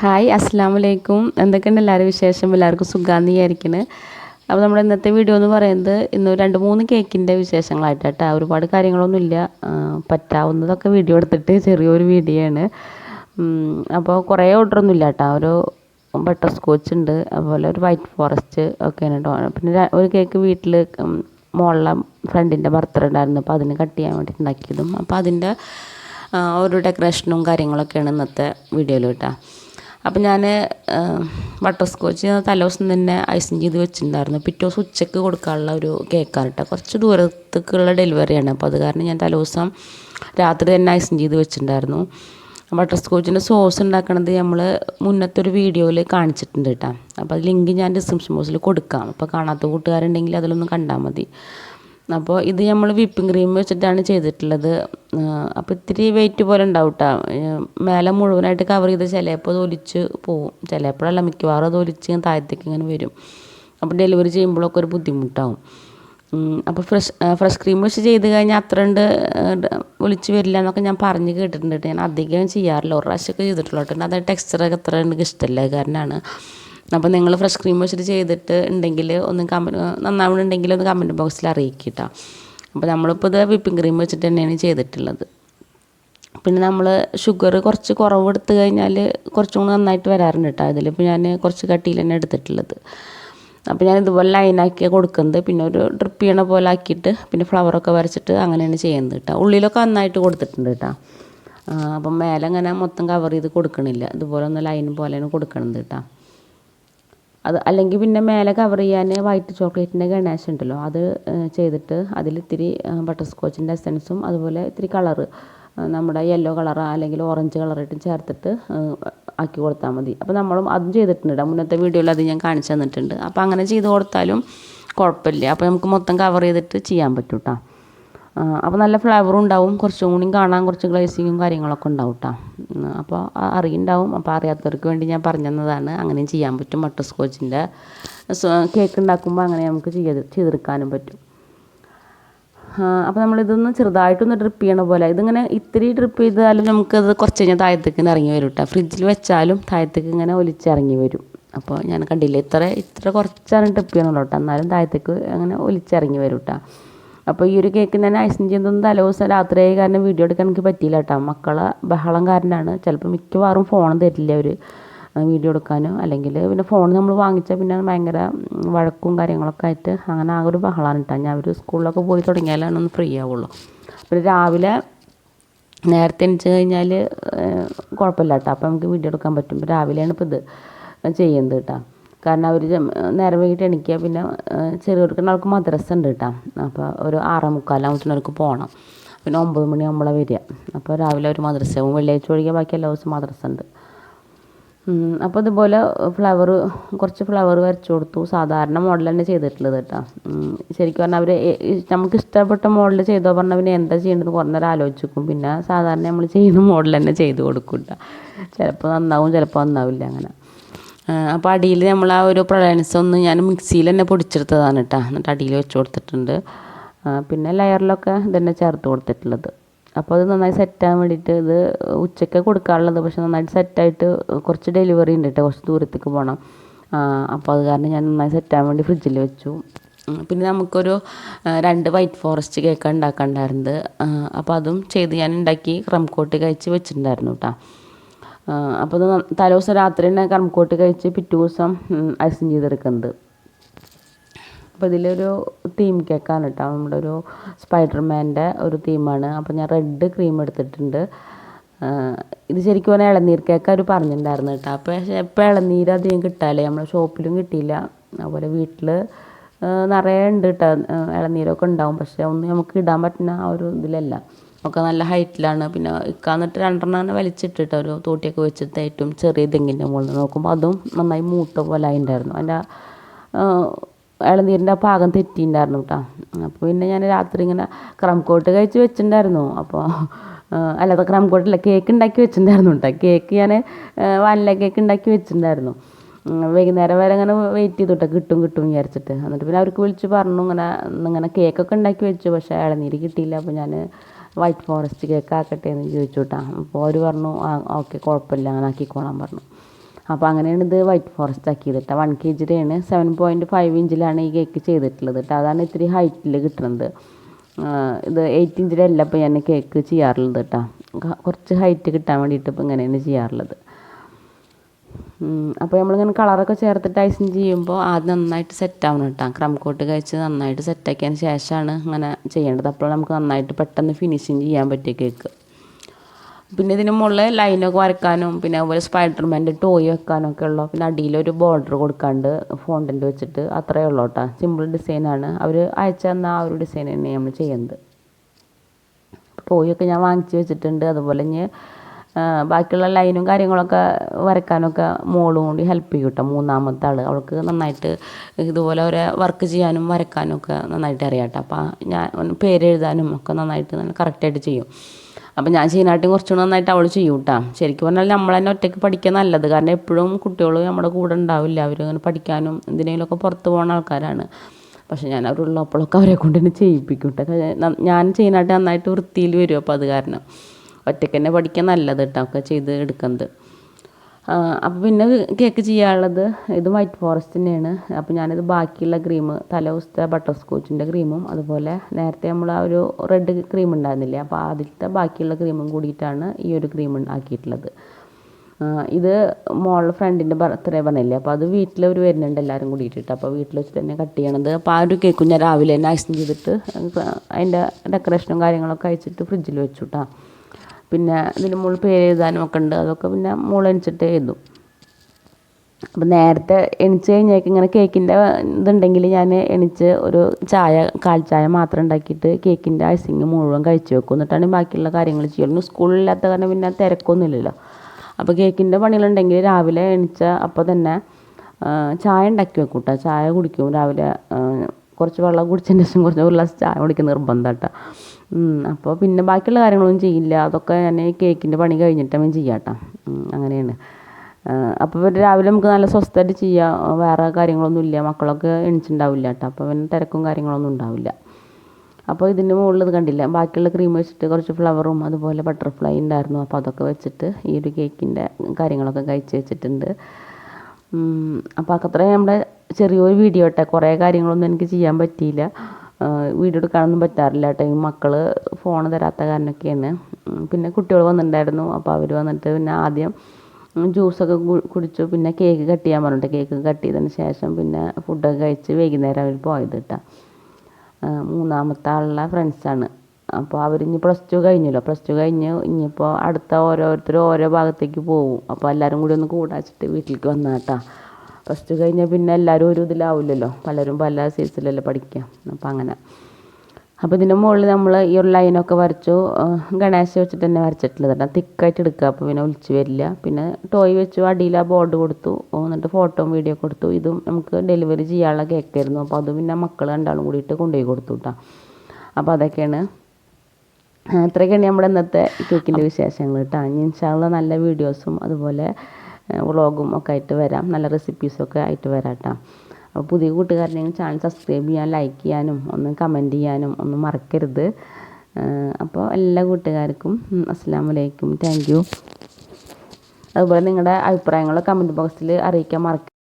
Hi അസ്സാം വലൈക്കും എന്തൊക്കെയുണ്ട് എല്ലാവരും വിശേഷം? എല്ലാവർക്കും സുഖാന്ന് വിചാരിക്കണ്. അപ്പോൾ നമ്മുടെ ഇന്നത്തെ വീഡിയോ എന്ന് പറയുന്നത് ഇന്ന് രണ്ട് മൂന്ന് കേക്കിന്റെ വിശേഷങ്ങളായിട്ട് കേട്ടോ ഒരുപാട് കാര്യങ്ങളൊന്നുമില്ല പറ്റാവുന്നതൊക്കെ വീഡിയോ എടുത്തിട്ട് ചെറിയൊരു വീഡിയോ ആണ്. അപ്പോൾ കുറേ ഓർഡറൊന്നും ഇല്ല കേട്ടോ ഒരു ബട്ടർ സ്കോച്ച് ഉണ്ട് അതുപോലെ ഒരു വൈറ്റ് ഫോറസ്റ്റ് ഒക്കെയാണ് കേട്ടോ പിന്നെ ഒരു കേക്ക് വീട്ടിൽ മോളിലെ ഫ്രണ്ടിന്റെ ബർത്ത്ഡേ ഉണ്ടായിരുന്നു. അപ്പോൾ അതിന് കട്ട് ചെയ്യാൻ വേണ്ടി ഉണ്ടാക്കിയതും. അപ്പോൾ അതിന്റെ ഒരു ഡെക്കറേഷനും കാര്യങ്ങളൊക്കെയാണ് ഇന്നത്തെ വീഡിയോയിൽ കേട്ടോ അപ്പം ഞാൻ ബട്ടർ സ്കോച്ച് തലേദിവസം തന്നെ ഐസിങ് ചെയ്ത് വെച്ചിട്ടുണ്ടായിരുന്നു. പിറ്റേ ദിവസം ഉച്ചയ്ക്ക് കൊടുക്കാനുള്ള ഒരു കേക്കാണ് കേട്ടോ കുറച്ച് ദൂരത്തേക്കുള്ള ഡെലിവറിയാണ് അപ്പോൾ അത് കാരണം ഞാൻ തലേദിവസം രാത്രി തന്നെ ഐസിങ് ചെയ്ത് വെച്ചിട്ടുണ്ടായിരുന്നു. ബട്ടർ സ്കോച്ചിന്റെ സോസ് ഉണ്ടാക്കണത് നമ്മൾ മുന്നത്തെ ഒരു വീഡിയോയിൽ കാണിച്ചിട്ടുണ്ട് കേട്ടോ അപ്പോൾ ലിങ്ക് ഞാൻ ഡിസ്ക്രിപ്ഷൻ ബോക്സിൽ കൊടുക്കാം. അപ്പോൾ കാണാത്ത കൂട്ടുകാരുണ്ടെങ്കിൽ അതിലൊന്ന് കണ്ടാൽ മതി. അപ്പോൾ ഇത് നമ്മൾ വിപ്പിംഗ് ക്രീം വെച്ചിട്ടാണ് ചെയ്തിട്ടുള്ളത്. അപ്പോൾ ഇത്തിരി വെയിറ്റ് പോലെ ഉണ്ടാവും കേട്ടോ മേലെ മുഴുവനായിട്ട് കവർ ചെയ്ത് ചിലപ്പോൾ അത് ഒലിച്ച് പോവും. ചിലപ്പോഴല്ല മിക്കവാറും അത് ഒലിച്ച് ഇങ്ങനെ താഴത്തേക്ക് ഇങ്ങനെ വരും. അപ്പോൾ ഡെലിവറി ചെയ്യുമ്പോഴൊക്കെ ഒരു ബുദ്ധിമുട്ടാവും. അപ്പോൾ ഫ്രഷ് ഫ്രഷ് ക്രീം വെച്ച് ചെയ്ത് കഴിഞ്ഞാൽ അത്ര ഉണ്ട് ഒലിച്ച് വരില്ല എന്നൊക്കെ ഞാൻ പറഞ്ഞ് കേട്ടിട്ടുണ്ട്. കേട്ടോ. ഞാൻ അധികം ചെയ്യാറില്ല. ഒരു പ്രാവശ്യമൊക്കെ ചെയ്തിട്ടുള്ളൂ. അത് ടെക്സ്ചറൊക്കെ അത്ര എനിക്ക് ഇഷ്ടമല്ല കാരണമാണ് അപ്പോൾ നിങ്ങൾ ഫ്രഷ് ക്രീം വെച്ചിട്ട് ചെയ്തിട്ട് ഉണ്ടെങ്കിൽ ഒന്ന് കമന്റ് നന്നാവണുണ്ടെങ്കിൽ ഒന്ന് കമന്റ് ബോക്സിൽ അറിയിക്കുക അപ്പോൾ നമ്മളിപ്പോൾ ഇത് വിപ്പിംഗ് ക്രീം വെച്ചിട്ട് തന്നെയാണ് ചെയ്തിട്ടുള്ളത്. പിന്നെ നമ്മൾ ഷുഗർ കുറച്ച് കുറവ് എടുത്തു കഴിഞ്ഞാൽ കുറച്ചും കൂടി നന്നായിട്ട് വരാറുണ്ട് കേട്ടോ ഇതിലിപ്പോൾ ഞാൻ കുറച്ച് കട്ടിയിൽ തന്നെ എടുത്തിട്ടുള്ളത്. അപ്പോൾ ഞാൻ ഇതുപോലെ ലൈനാക്കി കൊടുക്കുന്നത്. പിന്നെ ഒരു ഡ്രിപ്പ് ചെയ്യണ പോലെ ആക്കിയിട്ട് പിന്നെ ഫ്ലവറൊക്കെ വരച്ചിട്ട് അങ്ങനെയാണ് ചെയ്യുന്നത് കേട്ടോ ഉള്ളിലൊക്കെ നന്നായിട്ട് കൊടുത്തിട്ടുണ്ട് കേട്ടോ അപ്പം മേലെ അങ്ങനെ മൊത്തം കവർ ചെയ്ത് കൊടുക്കണില്ല. ഇതുപോലെ ഒന്ന് ലൈൻ പോലെയാണ് കൊടുക്കണത് കേട്ടോ അത് അല്ലെങ്കിൽ പിന്നെ മേലെ കവർ ചെയ്യാൻ വൈറ്റ് ചോക്ലേറ്റിന്റെ ഗണേഷ് ഉണ്ടല്ലോ അത് ചെയ്തിട്ട് അതിൽ ഇത്തിരി ബട്ടർ സ്കോച്ചിന്റെ എസൻസും അതുപോലെ ഇത്തിരി കളറ് നമ്മുടെ യെല്ലോ കളർ അല്ലെങ്കിൽ ഓറഞ്ച് കളറായിട്ടും ചേർത്തിട്ട് ആക്കി കൊടുത്താൽ മതി. അപ്പോൾ നമ്മളും അതും ചെയ്തിട്ടുണ്ട് മുന്നത്തെ വീഡിയോയിൽ അത് ഞാൻ കാണിച്ചു തന്നിട്ടുണ്ട്. അപ്പോൾ അങ്ങനെ ചെയ്ത് കൊടുത്താലും കുഴപ്പമില്ല. അപ്പോൾ നമുക്ക് മൊത്തം കവർ ചെയ്തിട്ട് ചെയ്യാൻ പറ്റും കേട്ടോ അപ്പോൾ നല്ല ഫ്ലേവറും ഉണ്ടാവും. കുറച്ചും കൂടി കാണാൻ കുറച്ച് ഗ്ലേസിങ്ങും കാര്യങ്ങളൊക്കെ ഉണ്ടാവും കേട്ടോ അപ്പോൾ അറിയുണ്ടാവും. അപ്പോൾ അറിയാത്തവർക്ക് വേണ്ടി ഞാൻ പറഞ്ഞു തന്നതാണ് അങ്ങനെയും ചെയ്യാൻ പറ്റും. ബട്ടർ സ്കോച്ചിന്റെ കേക്ക് ഉണ്ടാക്കുമ്പോൾ അങ്ങനെ നമുക്ക് ചെയ്ത് ചെയ്തെടുക്കാനും പറ്റും. അപ്പോൾ നമ്മളിതൊന്ന് ചെറുതായിട്ടൊന്ന് ഡ്രിപ്പ് ചെയ്യണ പോലെ. ഇതിങ്ങനെ ഇത്തിരി ഡ്രിപ്പ് ചെയ്താലും നമുക്കത് കുറച്ച് കഴിഞ്ഞാൽ താഴത്തേക്ക് ഇറങ്ങി വരും കേട്ടോ ഫ്രിഡ്ജിൽ വെച്ചാലും താഴത്തേക്ക് ഇങ്ങനെ ഒലിച്ചിറങ്ങി വരും. അപ്പോൾ ഞാൻ കണ്ടില്ല ഇത്ര ഇത്ര കുറച്ചാണ് ഡ്രിപ്പ് ചെയ്യണമല്ലോ കേട്ടോ എന്നാലും താഴത്തേക്ക് അങ്ങനെ ഒലിച്ചിറങ്ങി വരും കേട്ടോ അപ്പോൾ ഈ ഒരു കേക്ക് ഞാൻ ഐസിങ് ചെയ്യുന്നതൊന്നും തലേദിവസം രാത്രിയായി കാരണം വീഡിയോ എടുക്കാൻ എനിക്ക് പറ്റിയില്ല കേട്ടോ മക്കളെ ബഹളം കാരനാണ് ചിലപ്പോൾ മിക്കവാറും ഫോൺ തരില്ല അവർ വീഡിയോ എടുക്കാനോ. അല്ലെങ്കിൽ പിന്നെ ഫോൺ നമ്മൾ വാങ്ങിച്ചാൽ പിന്നെ ഭയങ്കര വഴക്കും കാര്യങ്ങളൊക്കെ ആയിട്ട് അങ്ങനെ ആ ഒരു ബഹളമാണ് കേട്ടോ ഞാൻ അവർ സ്കൂളിലൊക്കെ പോയി തുടങ്ങിയാലാണ് ഒന്ന് ഫ്രീ ആവുള്ളൂ. പിന്നെ രാവിലെ നേരത്തെ എണീച്ച് കഴിഞ്ഞാൽ കുഴപ്പമില്ല കേട്ടോ അപ്പോൾ നമുക്ക് വീഡിയോ എടുക്കാൻ പറ്റും. രാവിലെയാണ് ഇപ്പോൾ ഇത് ചെയ്യുന്നത് കേട്ടോ കാരണം അവർ നേരം വൈകിട്ട് എണീക്കുക പിന്നെ ചെറിയവർക്ക് ആൾക്ക് മദ്രസ ഉണ്ട് കേട്ടോ അപ്പോൾ ഒരു ആറേ മുക്കാലാകുമ്പോഴത്തേനും അവർക്ക് പോകണം പിന്നെ ഒമ്പത് മണിയാകുമ്പോഴാണ് വരിക. അപ്പോൾ രാവിലെ ഒരു മദ്രസയാവും. വെള്ളിയാഴ്ച ഒഴികെ ബാക്കി എല്ലാ ദിവസവും മദ്രസ ഉണ്ട്. അപ്പോൾ ഇതുപോലെ ഫ്ലവർ കുറച്ച് ഫ്ലവർ വരച്ചു കൊടുത്തു. സാധാരണ മോഡൽ തന്നെ ചെയ്തിട്ടുള്ളത് കേട്ടോ ശരിക്കും പറഞ്ഞാൽ അവർ നമുക്ക് ഇഷ്ടപ്പെട്ട മോഡൽ ചെയ്തോ പറഞ്ഞാൽ പിന്നെ എന്താ ചെയ്യേണ്ടത് കുറേ നേരം ആലോചിക്കും. പിന്നെ സാധാരണ നമ്മൾ ചെയ്യുന്ന മോഡൽ തന്നെ ചെയ്ത് കൊടുക്കും കേട്ടോ ചിലപ്പോൾ നന്നാവും ചിലപ്പോൾ നന്നാവില്ല അങ്ങനെ. അപ്പോൾ അടിയിൽ നമ്മൾ ആ ഒരു പ്രളയൻസ് ഒന്ന് ഞാൻ മിക്സിയിൽ തന്നെ പൊടിച്ചെടുത്തതാണ് കേട്ടോ എന്നിട്ട് അടിയിൽ വെച്ച് കൊടുത്തിട്ടുണ്ട്. പിന്നെ ലെയറിലൊക്കെ ഇതന്നെ ചേർത്ത് കൊടുത്തിട്ടുള്ളത്. അപ്പോൾ അത് നന്നായി സെറ്റാകാൻ വേണ്ടിയിട്ട് ഇത് ഉച്ചയ്ക്ക് കൊടുക്കാനുള്ളത് പക്ഷെ നന്നായിട്ട് സെറ്റായിട്ട് കുറച്ച് ഡെലിവറി ഉണ്ട് കേട്ടോ കുറച്ച് ദൂരത്തേക്ക് പോകണം അപ്പോൾ അത് കാരണം ഞാൻ നന്നായി സെറ്റാകാൻ വേണ്ടി ഫ്രിഡ്ജിൽ വെച്ചു. പിന്നെ നമുക്കൊരു രണ്ട് വൈറ്റ് ഫോറസ്റ്റ് കേക്ക് ഉണ്ടാക്കാനുണ്ടായിരുന്നത്. അപ്പോൾ അതും ചെയ്ത് ഞാൻ ഉണ്ടാക്കി. ക്രം കോട്ട് കഴിച്ച് വെച്ചിട്ടുണ്ടായിരുന്നു കേട്ടോ അപ്പോൾ ന- തലേദിവസം രാത്രി തന്നെ ക്രം കോട്ട് കഴിച്ച് പിറ്റേ ദിവസം ഐസിങ് ചെയ്തെടുക്കുന്നത് അപ്പോൾ ഇതിലൊരു തീം കേക്കാണ് കേട്ടോ നമ്മുടെ ഒരു സ്പൈഡർമാന്റെ ഒരു തീമാണ് അപ്പോൾ ഞാൻ റെഡ് ക്രീം എടുത്തിട്ടുണ്ട്. ഇത് ശരിക്കും പറഞ്ഞാൽ ഇളനീർ കേക്ക് അവർ പറഞ്ഞിട്ടുണ്ടായിരുന്നു കേട്ടോ അപ്പോൾ ഇപ്പോൾ ഇളനീർ അധികം കിട്ടാല്ലേ നമ്മളെ ഷോപ്പിലും കിട്ടിയില്ല. അതുപോലെ വീട്ടിൽ നിറയെ ഉണ്ട് കേട്ടോ ഇളനീരൊക്കെ ഉണ്ടാവും. പക്ഷേ ഒന്നും നമുക്ക് ഇടാൻ പറ്റുന്ന ആ ഒരു ഇതിലല്ല. ഒക്കെ നല്ല ഹൈറ്റിലാണ് പിന്നെ ഇക്കാന്നിട്ട് രണ്ടെണ്ണം തന്നെ വലിച്ചിട്ടിട്ട് ഒരു തോട്ടിയൊക്കെ വെച്ചിട്ട് ഏറ്റവും ചെറിയ തെങ്ങിന്റെ മുകളിൽ നോക്കുമ്പോൾ അതും നന്നായി മൂട്ട പോലെ ആയിട്ടുണ്ടായിരുന്നു അതിന്റെ ഇളനീരിന്റെ പാകം തെറ്റിയിട്ടുണ്ടായിരുന്നു കേട്ടോ അപ്പോൾ പിന്നെ ഞാൻ രാത്രി ഇങ്ങനെ ക്രം കോട്ട് കഴിച്ച് വെച്ചിട്ടുണ്ടായിരുന്നു അപ്പോൾ അല്ലാതെ ക്രം കോട്ടില്ല കേക്ക് ഉണ്ടാക്കി വെച്ചിട്ടുണ്ടായിരുന്നു കേട്ടോ കേക്ക് ഞാൻ വാനില കേക്ക് ഉണ്ടാക്കി വെച്ചിട്ടുണ്ടായിരുന്നു വൈകുന്നേരം വരെ അങ്ങനെ വെയിറ്റ് ചെയ്തു കേട്ടോ കിട്ടും കിട്ടും വിചാരിച്ചിട്ട്. എന്നിട്ട് പിന്നെ അവർക്ക് വിളിച്ച് പറഞ്ഞു ഇങ്ങനെ ഇങ്ങനെ കേക്കൊക്കെ ഉണ്ടാക്കി വെച്ചു. പക്ഷേ ഇളനീര് കിട്ടിയില്ല. അപ്പോൾ ഞാൻ വൈറ്റ് ഫോറസ്റ്റ് കേക്ക് ആക്കട്ടെ എന്ന് ചോദിച്ചു കേട്ടോ അപ്പോൾ അവർ പറഞ്ഞു ഓക്കെ കുഴപ്പമില്ല അങ്ങനെ ആക്കിക്കോളാൻ പറഞ്ഞു. അപ്പോൾ അങ്ങനെയാണ് ഇത് വൈറ്റ് ഫോറസ്റ്റ് ആക്കിയത് കേട്ടോ വൺ കെ ജിയുടെയാണ് സെവൻ പോയിന്റ് ഫൈവ് ഇഞ്ചിലാണ് ഈ കേക്ക് ചെയ്തിട്ടുള്ളത് കേട്ടോ അതാണ് ഇത്തിരി ഹൈറ്റിൽ കിട്ടുന്നത്. ഇത് എയ്റ്റ് ഇഞ്ചിലല്ല ഇപ്പോൾ ഞാൻ കേക്ക് ചെയ്യാറുള്ളത് കേട്ടോ കുറച്ച് ഹൈറ്റ് കിട്ടാൻ വേണ്ടിയിട്ട് ഇപ്പോൾ ഇങ്ങനെയാണ് ചെയ്യാറുള്ളത്. അപ്പോൾ നമ്മളിങ്ങനെ കളറൊക്കെ ചേർത്തിട്ട് ഐസിങ് ചെയ്യുമ്പോൾ ആദ്യം നന്നായിട്ട് സെറ്റ് ആവണം കേട്ടോ. ക്രം കോട്ട് കഴിച്ച് നന്നായിട്ട് സെറ്റാക്കിയതിന് ശേഷമാണ് അങ്ങനെ ചെയ്യേണ്ടത്. അപ്പോൾ നമുക്ക് നന്നായിട്ട് പെട്ടെന്ന് ഫിനിഷിങ് ചെയ്യാൻ പറ്റിയ കേക്ക് പിന്നെ ഇതിന് മുകളിൽ ലൈനൊക്കെ വരക്കാനും പിന്നെ അതുപോലെ സ്പൈഡർമാന്റെ ടോയ് വെക്കാനും ഒക്കെ ഉള്ളു. പിന്നെ അടിയിലൊരു ബോർഡർ കൊടുക്കാണ്ട് ഫോണ്ടന്റ് വെച്ചിട്ട് അത്രയേ ഉള്ളൂ കേട്ടോ. സിമ്പിൾ ഡിസൈനാണ് അവർ അയച്ചു തന്ന ആ ഒരു ഡിസൈൻ തന്നെയാണ് നമ്മൾ ചെയ്യുന്നത് ടോയ് ഒക്കെ ഞാൻ വാങ്ങിച്ച് വെച്ചിട്ടുണ്ട്. അതുപോലെ ആ, ബാക്കിയുള്ള ലൈനും കാര്യങ്ങളൊക്കെ വരയ്ക്കാനൊക്കെ മോളും കൂടി ഹെൽപ്പ് ചെയ്യും കേട്ടോ മൂന്നാമത്തെ ആൾ അവൾക്ക് നന്നായിട്ട് ഇതുപോലെ ഒരു വർക്ക് ചെയ്യാനും വരയ്ക്കാനും ഒക്കെ നന്നായിട്ട് അറിയാം കേട്ടോ അപ്പോൾ ഞാൻ പേര് എഴുതാനും ഒക്കെ നന്നായിട്ട് നല്ല കറക്റ്റായിട്ട് ചെയ്യും. അപ്പം ഞാൻ ചെയ്യുന്നതായിട്ടും കുറച്ചുകൂടി നന്നായിട്ട് അവൾ ചെയ്യും കേട്ടോ ശരിക്കും പറഞ്ഞാൽ നമ്മൾ തന്നെ ഒറ്റയ്ക്ക് പഠിക്കാൻ നല്ലത്. കാരണം എപ്പോഴും കുട്ടികൾ നമ്മുടെ കൂടെ ഉണ്ടാവില്ല. അവർ അങ്ങനെ പഠിക്കാനും എന്തിനെങ്കിലുമൊക്കെ പുറത്ത് പോകുന്ന ആൾക്കാരാണ്. പക്ഷെ ഞാൻ അവരുള്ളപ്പോഴൊക്കെ അവരെ കൊണ്ട് തന്നെ ചെയ്യിപ്പിക്കും കേട്ടോ ഞാൻ ചെയ്യാനായിട്ട് നന്നായിട്ട് വൃത്തിയിൽ വരും. അപ്പോൾ അത് കാരണം. ഒറ്റയ്ക്ക് തന്നെ പഠിക്കാൻ നല്ലത് കേട്ടോ ഒക്കെ ചെയ്ത് എടുക്കുന്നത്. അപ്പോൾ പിന്നെ കേക്ക് ചെയ്യാനുള്ളത് ഇത് വൈറ്റ് ഫോറസ്റ്റ് തന്നെയാണ്. അപ്പോൾ ഞാനിത് ബാക്കിയുള്ള ക്രീം തല ദിവസത്തെ ബട്ടർ സ്കോച്ചിന്റെ ക്രീമും അതുപോലെ നേരത്തെ നമ്മൾ ആ ഒരു റെഡ് ക്രീം ഉണ്ടായിരുന്നില്ലേ അപ്പോൾ ആദ്യത്തെ ബാക്കിയുള്ള ക്രീമും കൂടിയിട്ടാണ് ഈ ഒരു ക്രീം ഉണ്ടാക്കിയിട്ടുള്ളത്. ഇത് മോളുടെ ഫ്രണ്ടിന്റെ ബർത്ത്ഡേ പറഞ്ഞില്ലേ അപ്പോൾ അത് വീട്ടിൽ ഒരു വരുന്നുണ്ട് എല്ലാവരും കൂടിയിട്ട്. അപ്പോൾ വീട്ടിൽ വെച്ചിട്ട് തന്നെ കട്ട് ചെയ്യണത്. അപ്പോൾ ആ ഒരു കേക്കും ഞാൻ രാവിലെ തന്നെ ഐസിങ് ചെയ്തിട്ട് അതിന്റെ ഡെക്കറേഷനും കാര്യങ്ങളൊക്കെ അയച്ചിട്ട് ഫ്രിഡ്ജിൽ വെച്ചു കേട്ടോ പിന്നെ ഇതിന് മുകളിൽ പേര് എഴുതാനും ഒക്കെ ഉണ്ട്. അതൊക്കെ പിന്നെ മോൾ എണിച്ചിട്ട് എഴുതും. അപ്പം നേരത്തെ എണിച്ച് കഴിഞ്ഞേക്ക് ഇങ്ങനെ കേക്കിന്റെ ഇതുണ്ടെങ്കിൽ ഞാൻ എണിച്ച് ഒരു ചായ കാൽ ചായ മാത്രം ഉണ്ടാക്കിയിട്ട് കേക്കിന്റെ ഐസിങ് മുഴുവൻ കഴിച്ച് വെക്കും. എന്നിട്ടാണ് ബാക്കിയുള്ള കാര്യങ്ങൾ ചെയ്യുള്ളൂ. സ്കൂളില്ലാത്ത കാരണം പിന്നെ തിരക്കൊന്നുമില്ലല്ലോ അപ്പോൾ കേക്കിന്റെ പണികളുണ്ടെങ്കിൽ രാവിലെ എണിച്ച അപ്പോൾ തന്നെ ചായ ഉണ്ടാക്കി വെക്കും കേട്ടോ ചായ കുടിക്കും. രാവിലെ കുറച്ച് വെള്ളം കുടിച്ചതിന് ശേഷം കുറച്ച് ഒരു ഗ്ലാസ് ചായ കുടിക്കുന്ന നിർബന്ധം കേട്ടോ അപ്പോൾ പിന്നെ ബാക്കിയുള്ള കാര്യങ്ങളൊന്നും ചെയ്യില്ല. അതൊക്കെ ഞാൻ കേക്കിന്റെ പണി കഴിഞ്ഞിട്ടാണ് ചെയ്യാം കേട്ടോ അങ്ങനെയാണ്. അപ്പോൾ രാവിലെ നമുക്ക് നല്ല സ്വസ്ഥമായിട്ട് ചെയ്യാം. വേറെ കാര്യങ്ങളൊന്നും ഇല്ല. മക്കളൊക്കെ എണിച്ചിട്ടുണ്ടാവില്ല കേട്ടോ. അപ്പോൾ പിന്നെ തിരക്കും കാര്യങ്ങളൊന്നും ഉണ്ടാവില്ല. അപ്പോൾ ഇതിന്റെ മുകളിൽ ഇത് കണ്ടില്ല? ബാക്കിയുള്ള ക്രീം വെച്ചിട്ട് കുറച്ച് ഫ്ലവറും അതുപോലെ ബട്ടർഫ്ലൈ ഉണ്ടായിരുന്നു. അപ്പോൾ അതൊക്കെ വെച്ചിട്ട് ഈ ഒരു കേക്കിന്റെ കാര്യങ്ങളൊക്കെ കഴിച്ച് വെച്ചിട്ടുണ്ട്. അപ്പോൾ അത്രയും നമ്മുടെ ചെറിയൊരു വീഡിയോ ഇട്ടെ കുറേ കാര്യങ്ങളൊന്നും എനിക്ക് ചെയ്യാൻ പറ്റിയില്ല. വീഡിയോ എടുക്കാനൊന്നും പറ്റാറില്ല കേട്ടോ. ഈ മക്കൾ ഫോൺ തരാത്ത കാരണമൊക്കെയാണ് പിന്നെ കുട്ടികൾ വന്നിട്ടുണ്ടായിരുന്നു. അപ്പോൾ അവർ വന്നിട്ട് പിന്നെ ആദ്യം ജ്യൂസൊക്കെ കുടിച്ചു. പിന്നെ കേക്ക് കട്ട് ചെയ്യാൻ പറഞ്ഞിട്ട് കേക്ക് കട്ട് ചെയ്തതിന് ശേഷം പിന്നെ ഫുഡൊക്കെ കഴിച്ച് വൈകുന്നേരം അവർ പോയത് കേട്ടോ. മൂന്നാമത്തെ ആളുള്ള ഫ്രണ്ട്സാണ് അപ്പോൾ അവർ ഇനി പ്ലസ് ടു കഴിഞ്ഞല്ലോ. പ്ലസ് ടു കഴിഞ്ഞ് ഇനിയിപ്പോൾ അടുത്ത ഓരോരുത്തർ ഓരോ ഭാഗത്തേക്ക് പോകും അപ്പോൾ എല്ലാവരും കൂടി ഒന്ന് കൂടാച്ചിട്ട് വീട്ടിലേക്ക് വന്നാ കേട്ടോ പ്ലസ് ടു കഴിഞ്ഞാൽ പിന്നെ എല്ലാവരും ഒരു ഇതിലാവില്ലല്ലോ പലരും പല സീസണിലല്ലേ പഠിക്കുക അപ്പം അങ്ങനെ. അപ്പോൾ ഇതിന്റെ മുകളിൽ നമ്മൾ ഈ ഒരു ലൈനൊക്കെ വരച്ചു. ഗണേശ വെച്ചിട്ട് തന്നെ വരച്ചിട്ടുള്ളത് കേട്ടോ. തിക്കായിട്ട് എടുക്കുക. അപ്പോൾ പിന്നെ ഒലിച്ച് വരില്ല. പിന്നെ ടോയ് വെച്ചു. അടിയിൽ ആ ബോർഡ് കൊടുത്തു. എന്നിട്ട് ഫോട്ടോയും വീഡിയോ കൊടുത്തു. ഇതും നമുക്ക് ഡെലിവറി ചെയ്യാനുള്ള കേക്കായിരുന്നു അപ്പോൾ അത് പിന്നെ മക്കൾ രണ്ടാളും കൂടിയിട്ട് കൊണ്ടുപോയി കൊടുത്തു കേട്ടോ. അപ്പോൾ അതൊക്കെയാണ്. അത്രയൊക്കെയാണ് നമ്മുടെ ഇന്നത്തെ കേക്കിന്റെ വിശേഷങ്ങൾ കേട്ടോ. ഇനി ഇൻഷാള്ള നല്ല വീഡിയോസും അതുപോലെ വ്ളോഗും ഒക്കെ ആയിട്ട് വരാം. നല്ല റെസിപ്പീസൊക്കെ ആയിട്ട് വരാം കേട്ടോ. അപ്പോൾ പുതിയ കൂട്ടുകാരനെങ്കിൽ ചാനൽ സബ്സ്ക്രൈബ് ചെയ്യാൻ ലൈക്ക് ചെയ്യാനും ഒന്ന് കമന്റ് ചെയ്യാനും ഒന്നും മറക്കരുത്. അപ്പോൾ എല്ലാ കൂട്ടുകാർക്കും അസ്സാം വലൈക്കും താങ്ക് അതുപോലെ നിങ്ങളുടെ അഭിപ്രായങ്ങൾ കമന്റ് ബോക്സിൽ അറിയിക്കാൻ മറക്ക